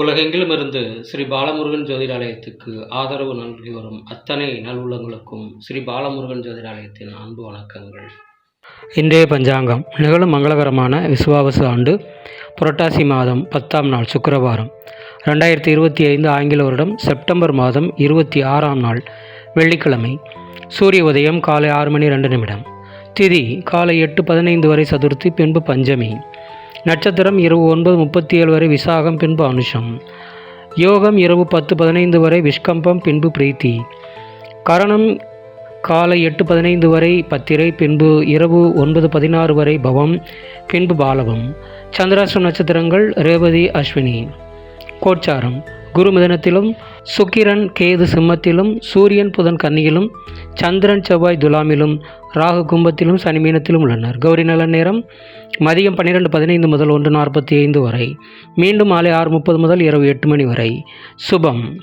உலகெங்கிலும் இருந்து ஸ்ரீ பாலமுருகன் ஜோதிடாலயத்துக்கு ஆதரவு நல்கி வரும் அத்தனை நல்லுள்ளங்களுக்கும் ஸ்ரீ பாலமுருகன் ஜோதிடாலயத்தின் அன்பு வணக்கங்கள். இன்றைய பஞ்சாங்கம் நிகழும் மங்களகரமான விசுவாவசு ஆண்டு புரட்டாசி மாதம் பத்தாம் நாள் சுக்கரவாரம். ரெண்டாயிரத்தி இருபத்தி ஐந்து ஆங்கில வருடம் செப்டம்பர் மாதம் இருபத்தி ஆறாம் நாள் வெள்ளிக்கிழமை. சூரிய உதயம் காலை ஆறு மணி ரெண்டு நிமிடம். திதி காலை எட்டு பதினைந்து வரை சதுர்த்தி பின்பு பஞ்சமி. நட்சத்திரம் இரவு ஒன்பது முப்பத்தி ஏழு வரை விசாகம் பின்பு அனுஷம். யோகம் இரவு பத்து பதினைந்து வரை விஷ்கம்பம் பின்பு பிரீத்தி. கரணம் காலை எட்டு பதினைந்து வரை பத்திரை பின்பு இரவு ஒன்பது பதினாறு வரை பவம் பின்பு பாலவம் சந்திராசு நட்சத்திரங்கள் ரேவதி அஸ்வினி. கோச்சாரம். குரு மிதனத்திலும் சுக்கிரன் கேது சிம்மத்திலும் சூரியன் புதன் கன்னியிலும் சந்திரன் செவ்வாய் துலாமிலும் ராகு கும்பத்திலும் சனி மீனத்திலும் உள்ளனர். கௌரி நல நேரம் மதியம் பன்னிரெண்டு பதினைந்து முதல் ஒன்று நாற்பத்தி ஐந்து வரை. மீண்டும் மாலை ஆறு முப்பது முதல் இரவு எட்டு மணி வரை. சுபம்.